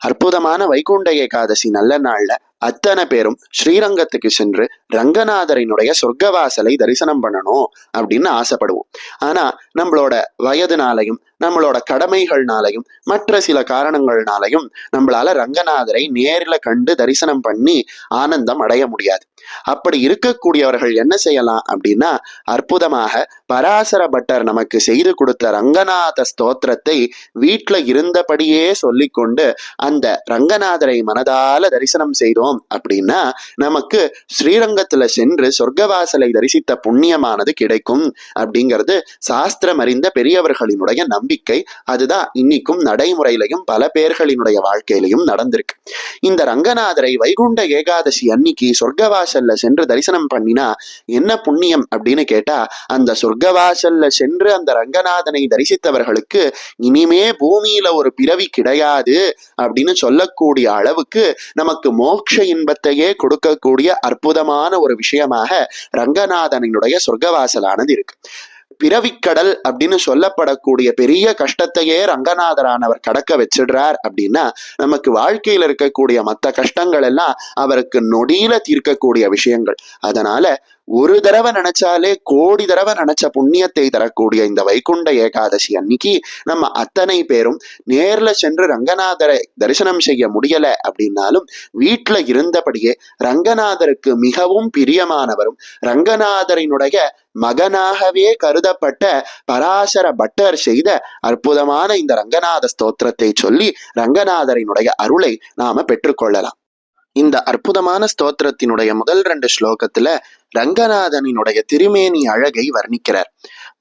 அற்புதமான வைகுண்ட ஏகாதசி நல்ல நாள்ல அத்தனை பேரும் ஸ்ரீரங்கத்துக்கு சென்று ரங்கநாதரினுடைய சொர்க்கவாசலை தரிசனம் பண்ணணும் அப்படின்னு ஆசைப்படுவோம். ஆனா நம்மளோட வயதுனாலையும் நம்மளோட கடமைகள்னாலையும் மற்ற சில காரணங்கள்னாலையும் நம்மளால ரங்கநாதரை நேர்ல கண்டு தரிசனம் பண்ணி ஆனந்தம் அடைய முடியாது. அப்படி இருக்கக்கூடியவர்கள் என்ன செய்யலாம் அப்படின்னா அற்புதமாக பராசர பட்டர் நமக்கு செய்து கொடுத்த ரங்கநாத ஸ்தோத்திரத்தை வீட்டில் இருந்தபடியே சொல்லிக்கொண்டு அந்த ரங்கநாதரை மனதால தரிசனம் செய்தோம் அப்படின்னா நமக்கு ஸ்ரீரங்கத்துல சென்று சொர்க்கவாசலை தரிசித்த புண்ணியமானது கிடைக்கும் அப்படிங்கிறது சாஸ்திரம் அறிந்த பெரியவர்களினுடைய நம்பிக்கை. அதுதான் இன்னைக்கும் நடைமுறையிலையும் பல பேர்களினுடைய வாழ்க்கையிலையும் நடந்திருக்கு. இந்த ரங்கநாதரை வைகுண்ட ஏகாதசி அன்னைக்கு சொர்க்கவாசல்ல சென்று தரிசனம் பண்ணினா என்ன புண்ணியம் அப்படின்னு கேட்டா அந்த சொர்க்கவாசல்ல சென்று அந்த ரங்கநாதனை தரிசித்தவர்களுக்கு இனிமே பூமியில ஒரு பிறவி கிடையாது அப்படின்னு சொல்லக்கூடிய அளவுக்கு நமக்கு மோட்ச இன்பத்தையே கொடுக்கக்கூடிய அற்புதமான ஒரு விஷயமாக ரங்கநாதனினுடைய சொர்க்கவாசலானது இருக்கு. பிறவிக்கடல் அப்படின்னு சொல்லப்படக்கூடிய பெரிய கஷ்டத்தையே ரங்கநாதரானவர் கடக்க வச்சிடுறார் அப்படின்னா நமக்கு வாழ்க்கையில இருக்கக்கூடிய மற்ற கஷ்டங்கள் எல்லாம் அவருக்கு நொடியில தீர்க்கக்கூடிய விஷயங்கள். அதனால ஒரு தடவை நினைச்சாலே கோடி தடவை நினைச்ச புண்ணியத்தை தரக்கூடிய இந்த வைகுண்ட ஏகாதசி அன்னைக்கு நம்ம அத்தனை பேரும் நேர்ல சென்று ரங்கநாதரை தரிசனம் செய்ய முடியல அப்படின்னாலும் வீட்டுல இருந்தபடியே ரங்கநாதருக்கு மிகவும் பிரியமானவரும் ரங்கநாதரினுடைய மகனாகவே கருதப்பட்ட பராசர பட்டர் செய்த அற்புதமான இந்த ரங்கநாத ஸ்தோத்திரத்தை சொல்லி ரங்கநாதரினுடைய அருளை நாம பெற்றுக்கொள்ளலாம். இந்த அற்புதமான ஸ்தோத்திரத்தினுடைய முதல் ரெண்டு ஸ்லோகத்துல ரங்கநாதனினுடைய திருமேனி அழகை வர்ணிக்கிறார்.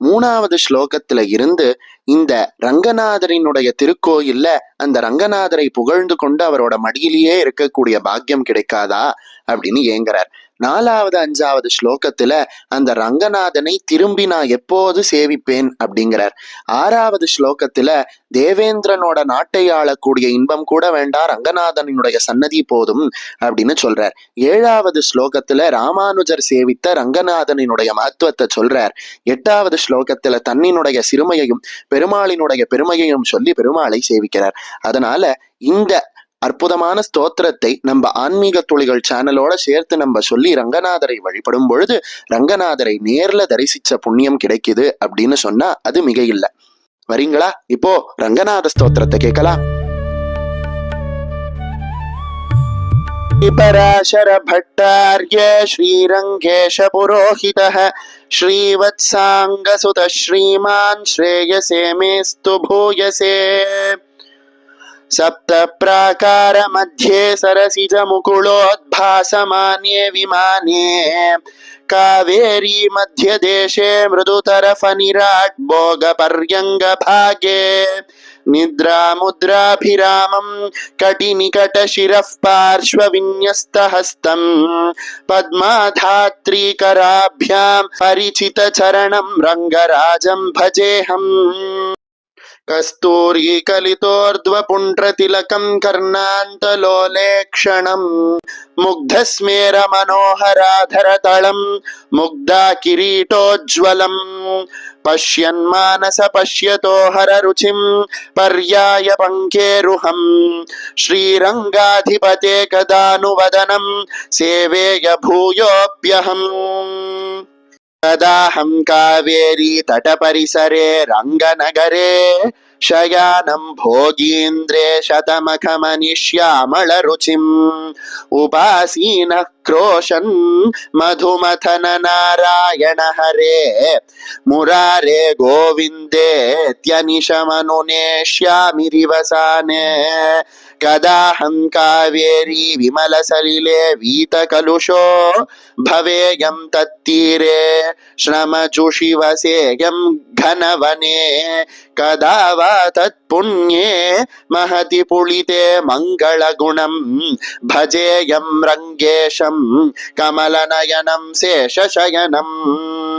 மூணாவது ஸ்லோகத்துல இருந்து இந்த ரங்கநாதரினுடைய திருக்கோயில்ல அந்த ரங்கநாதரை புகழ்ந்து கொண்டு அவரோட மடியிலேயே இருக்கக்கூடிய பாக்கியம் கிடைக்காதா அப்படின்னு ஏங்குறார். நாலாவது அஞ்சாவது ஸ்லோகத்துல அந்த ரங்கநாதனை திரும்பி நான் எப்போது சேவிப்பேன் அப்படிங்கிறார். ஆறாவது ஸ்லோகத்துல தேவேந்திரனோட நாட்டை ஆளக்கூடிய இன்பம் கூட வேண்டாம் ரங்கநாதனினுடைய சன்னதி போதும் அப்படின்னு சொல்றார். ஏழாவது ஸ்லோகத்துல ராமானுஜர் சேவித்த ரங்கநாதனினுடைய மகத்துவத்தை சொல்றார். எட்டாவது ஸ்லோகத்துல தன்னினுடைய சிறுமையையும் பெருமாளினுடைய பெருமையையும் சொல்லி பெருமாளை சேவிக்கிறார். அதனால இந்த அற்புதமான ஸ்தோத்திரத்தை நம்ம ஆன்மீக துளிகள் சேனலோட சேர்த்து நம்ம சொல்லி ரங்கநாதரை வழிபடும் பொழுது ரங்கநாதரை நேர்ல தரிசிச்ச புண்ணியம் கிடைக்குது அப்படின்னு சொன்னா அது மிக இல்லை வரீங்களா? இப்போ ரங்கநாத ஸ்தோத்திரத்தை கேட்கலாம். पराशरभट्टार्य श्रीरङ्गेश पुरोहितः श्रीवत्साङ्ग श्रीमान् श्रेयसे मेस्तु भूयसे। सप्त प्राकार मध्ये सरसिजमुकुलोद्भासमाने विमाने। कावेरी मध्यदेशे मृदुतर फ निराग्भोगपर्यङ्ग भागे निद्रामुद्राभिरामं कटिनिकटशिरः पार्श्वविन्यस्तहस्तम् पद्माधात्रीकराभ्यां परिचितचरणं रङ्गराजं भजेऽहम् कस्तूरी क्षण कर्णान्तलोलेक्षणम् मुग्धस्मेरमनोहराधरतलम् मुग्धा किरीटोज्ज्वलम् पश्यन्मानस पश्यतो हररुचिम् पर्याय पङ्केरुहम् श्रीरङ्गाधिपते कदानुवदनम् सेवेय भूयोऽप्यहम्। तदाहं कावेरी तटपरिसरे रङ्गनगरे शयानं भोगीन्द्रे शतमखमनिष्यामलरुचिम् उपासीनः क्रोशन् मधुमथन नारायण हरे मुरारे गोविन्देत्यनिशमनुनेष्यामिरिवसाने कदाहं कावेरी विमलसलिले वीतकलुषो। भवेयं तत्तीरे श्रमजुषिवसेयं घनवने। कदा वा तत्पुण्ये महति पुलिते मङ्गलगुणं। भजेयं रङ्गेशं कमलनयनं शेषशयनम्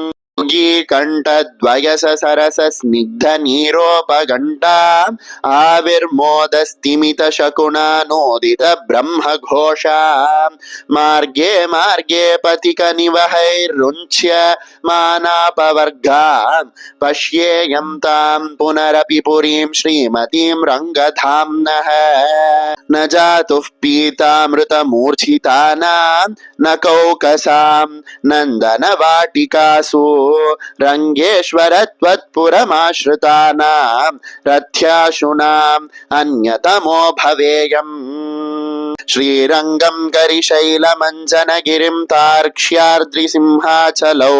गीकण्ठद्वयस सरस स्निग्ध नीरोपघण्टा आविर्मोदस्तिमितशकुनानोदित ब्रह्मघोषा मार्गे मार्गे पथिकनिवहैरुञ्च्य मानापवर्गा। पश्येयं तां पुनरपि पुरीं श्रीमतीं रङ्गधाम्नः। न जातुः पीतामृतमूर्छितानां न कौकसां नन्दनवाटिकासु रङ्गेश्वर त्वत्पुरमाश्रितानां रथ्याशुनाम् अन्यतमो भवेयम् श्रीरङ्गं करिशैलमञ्जनगिरिं तार्क्ष्यार्द्रिसिंहाचलौ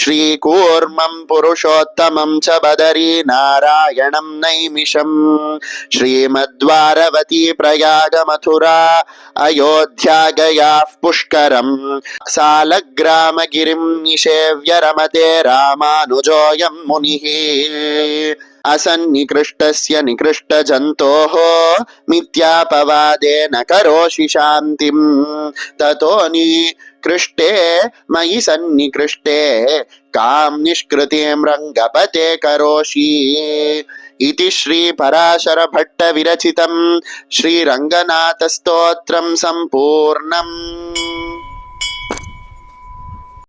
श्रीकूर्मं पुरुषोत्तमं च बदरी नारायणं नैमिषम् श्रीमद्वारवती प्रयागमथुरा अयोध्या गयाः पुष्करम् सालग्रामगिरिं निषेव्य रमते रामानुजोऽयं मुनिः असन्निकृष्टस्य निकृष्टजन्तोः मिथ्यापवादेन करोषि शान्तिं ततो निकृष्टे मयि सन्निकृष्टे कां निष्कृतिं रङ्गपते करोषि इति श्रीपराशरभट्टविरचितं श्रीरङ्गनाथस्तोत्रं सम्पूर्णम्